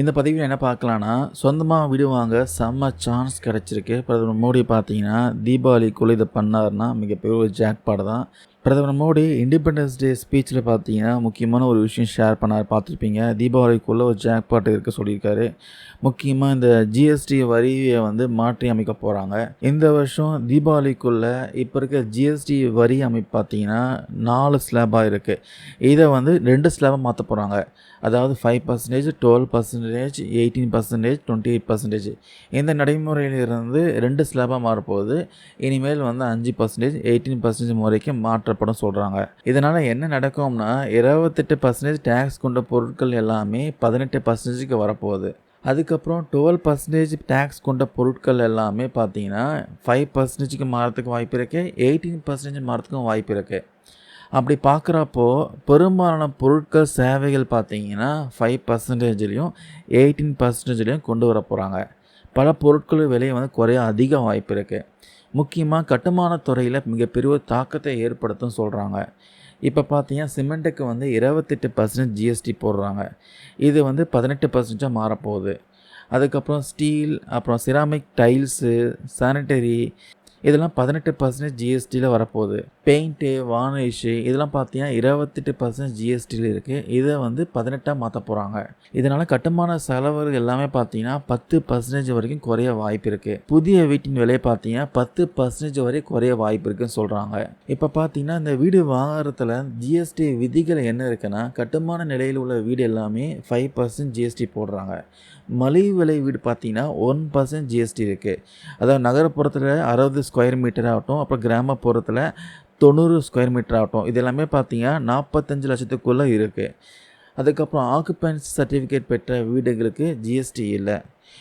இந்த பதவியில் என்ன பார்க்கலான்னா சொந்தமாக வீடு வாங்க செம்ம சான்ஸ் கிடச்சிருக்கு. பிரதமர் மோடி பார்த்தீங்கன்னா தீபாவளிக்குள்ளே இதை பண்ணாருன்னா மிகப்பெரிய ஒரு ஜாக்பாடு தான். பிரதமர் மோடி இண்டிபெண்டன்ஸ் டே ஸ்பீச்சில் பார்த்தீங்கன்னா முக்கியமான ஒரு விஷயம் ஷேர் பண்ணார் பார்த்துருப்பீங்க. தீபாவளிக்குள்ளே ஒரு ஜாக்பாட் இருக்க சொல்லியிருக்காரு. முக்கியமாக இந்த ஜிஎஸ்டி வரியை வந்து மாற்றி அமைக்க போகிறாங்க இந்த வருஷம் தீபாவளிக்குள்ளே இப்போ இருக்க ஜிஎஸ்டி வரி அமைப்பு பார்த்தீங்கன்னா நாலு ஸ்லாபாக இருக்குது இதை வந்து ரெண்டு ஸ்லாபாக மாற்ற போகிறாங்க அதாவது five percentage twelve percentage eighteen percentage twenty eight percentage இந்த நடைமுறையிலிருந்து ரெண்டு ஸ்லாபாக மாறப்போகுது. இனிமேல் வந்து அஞ்சு பர்சன்டேஜ் எயிட்டீன் பர்சன்டேஜ் முறைக்கு மாற்றப்படும் சொல்கிறாங்க இதனால் என்ன நடக்கும்னா இருபத்தெட்டு பர்சன்டேஜ் டேக்ஸ் கொண்ட பொருட்கள் எல்லாமே பதினெட்டு பர்சன்டேஜுக்கு வரப்போகுது. அதுக்கப்புறம் டுவெல் பர்சன்டேஜ் டேக்ஸ் கொண்ட பொருட்கள் எல்லாமே பார்த்தீங்கன்னா ஃபைவ் பர்சன்டேஜுக்கு மாறத்துக்கு வாய்ப்பு இருக்குது எயிட்டீன் பர்சன்டேஜ் மாறத்துக்கும் வாய்ப்பு இருக்குது அப்படி பார்க்குறப்போ பெரும்பாலான பொருட்கள் சேவைகள் பார்த்தீங்கன்னா ஃபைவ் பர்சன்டேஜ்லேயும் எயிட்டீன் பர்சன்டேஜ்லேயும் கொண்டு வர போகிறாங்க பல பொருட்கள் விலையை வந்து குறைய அதிக வாய்ப்பு இருக்குது முக்கியமாக கட்டுமான துறையில் மிகப்பெரிய தாக்கத்தை ஏற்படுத்தும் சொல்கிறாங்க இப்போ பார்த்தீங்கன்னா சிமெண்ட்டுக்கு வந்து இருபத்தெட்டு பர்சன்ட் ஜிஎஸ்டி போடுறாங்க. இது வந்து பதினெட்டு பர்சன்டாக மாறப்போகுது. அதுக்கப்புறம் ஸ்டீல் அப்புறம் சிராமிக் டைல்ஸு சானிட்டரி இதெல்லாம் பதினெட்டு பர்சன்டேஜ் ஜிஎஸ்டியில் வரப்போகுது. பெயிண்ட்டு வானிஷு இதெல்லாம் பார்த்தீங்கன்னா இருபத்தெட்டு பர்சன்டேஜ் ஜிஎஸ்டியில் இருக்குது இதை வந்து பதினெட்டாக மாற்ற போகிறாங்க இதனால் கட்டுமான செலவுகள் எல்லாமே பார்த்தீங்கன்னா பத்து பர்சன்டேஜ் வரைக்கும் குறைய வாய்ப்பு இருக்குது புதிய வீட்டின் விலை பார்த்தீங்கன்னா பத்து பர்சன்டேஜ் வரை குறைய வாய்ப்பு இருக்குன்னு சொல்கிறாங்க இப்போ பார்த்தீங்கன்னா இந்த வீடு வாங்குறதுல ஜிஎஸ்டி விதிகள் என்ன இருக்குன்னா கட்டுமான நிலையில் உள்ள வீடு எல்லாமே ஃபைவ் பர்சன்ட் ஜிஎஸ்டி போடுறாங்க. மலிவு விலை வீடு பார்த்தீங்கன்னா ஒன் பர்சன்ட் ஜிஎஸ்டி இருக்குது அதாவது நகரப்புறத்தில் அறுபது ஸ்கொயர் மீட்டர் ஆகட்டும் அப்புறம் கிராமப்புறத்தில் தொண்ணூறு ஸ்கொயர் மீட்டர் ஆகட்டும். இது எல்லாமே பார்த்தீங்கன்னா நாற்பத்தஞ்சு லட்சத்துக்குள்ளே இருக்குது அதுக்கப்புறம் ஆக்குபென்சி சர்டிஃபிகேட் பெற்ற வீடுகளுக்கு ஜிஎஸ்டி இல்லை.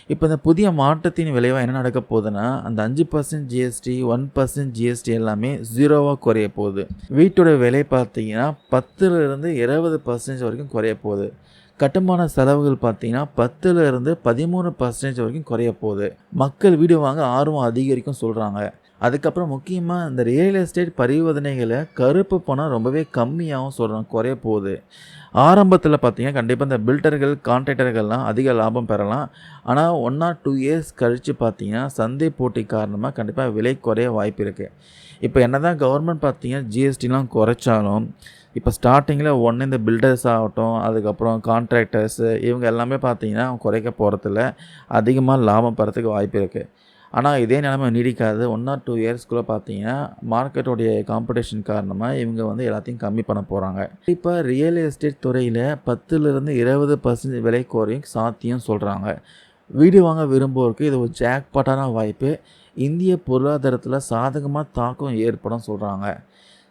இப்போ இந்த புதிய மாற்றத்தின் விளைவாக என்ன நடக்க போகுதுன்னா அந்த அஞ்சு percent GST one percent GST எல்லாமே ஜீரோவாக குறைய போகுது. வீட்டோட விலை பார்த்தீங்கன்னா பத்துலேருந்து இருபது பர்சன்டேஜ் வரைக்கும் குறைய போகுது. கட்டுமான செலவுகள் பார்த்தீங்கன்னா பத்துலேருந்து பதிமூணு பர்சன்டேஜ் வரைக்கும் குறைய போகுது. மக்கள் வீடு வாங்க ஆர்வம் அதிகரிக்கும் சொல்கிறாங்க அதுக்கப்புறம் முக்கியமாக இந்த ரியல் எஸ்டேட் பரிவர்த்தனைகளை கருப்பு பணம் ரொம்பவே கம்மியாகவும் சொல்கிறாங்க குறைய போகுது. ஆரம்பத்தில் பார்த்தீங்கன்னா கண்டிப்பாக இந்த பில்டர்கள் கான்ட்ராக்டர்கள்லாம் அதிக லாபம் பெறலாம். ஆனால் ஒன் ஆர் டூ இயர்ஸ் கழித்து பார்த்தீங்கன்னா சந்தை போட்டி காரணமாக கண்டிப்பாக விலை குறைய வாய்ப்பு இருக்குது இப்போ என்ன தான் கவர்மெண்ட் பார்த்தீங்கன்னா ஜிஎஸ்டிலாம் குறைச்சாலும் இப்போ ஸ்டார்டிங்கில் ஒன்று இந்த பில்டர்ஸ் ஆகட்டும் அதுக்கப்புறம் கான்ட்ராக்டர்ஸு இவங்க எல்லாமே பார்த்தீங்கன்னா குறைக்க போகிறதில்ல அதிகமாக லாபம் பெறத்துக்கு வாய்ப்பு இருக்குது ஆனால் இதே நிலமை நீடிக்காது. ஒன் ஆர் டூ இயர்ஸ்க்குள்ளே பார்த்தீங்கன்னா மார்க்கெட்டோடைய காம்படிஷன் காரணமாக இவங்க வந்து எல்லாத்தையும் கம்மி பண்ண போகிறாங்க இப்போ ரியல் எஸ்டேட் துறையில் பத்துலேருந்து இருபது பர்சன்டேஜ் விலை குறையும் சாத்தியம் சொல்கிறாங்க வீடு வாங்க விரும்புவோருக்கு இது ஒரு ஜாக்பாட்டான வாய்ப்பு. இந்திய பொருளாதாரத்தில் சாதகமாக தாக்கம் ஏற்படும் சொல்கிறாங்க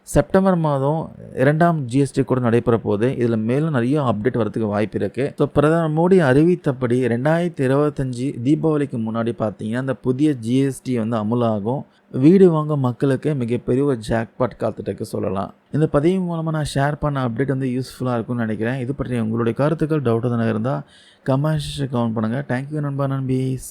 செப்டம்பர் மாதம் இரண்டாம் ஜிஎஸ்டி கூட நடைபெற போது இதில் மேலும் நிறைய அப்டேட் வரதுக்கு வாய்ப்பு இருக்குது ஸோ பிரதமர் மோடி அறிவித்தபடி ரெண்டாயிரத்தி இருபத்தஞ்சி தீபாவளிக்கு முன்னாடி பார்த்தீங்கன்னா அந்த புதிய ஜிஎஸ்டி வந்து அமுலாகும். வீடு வாங்க மக்களுக்கு மிகப்பெரிய ஒரு ஜாக்பாட் காத்துட்டு சொல்லலாம். இந்த பதிவு மூலமாக நான் ஷேர் பண்ண அப்டேட் வந்து யூஸ்ஃபுல்லாக இருக்கும்னு நினைக்கிறேன். இது பற்றி உங்களுடைய கருத்துக்கள் டவுட் எதனா இருந்தால் கமெண்ட்ஸ் கவுண்ட் பண்ணுங்கள் தேங்க்யூ நண்பா நண்பீஸ்.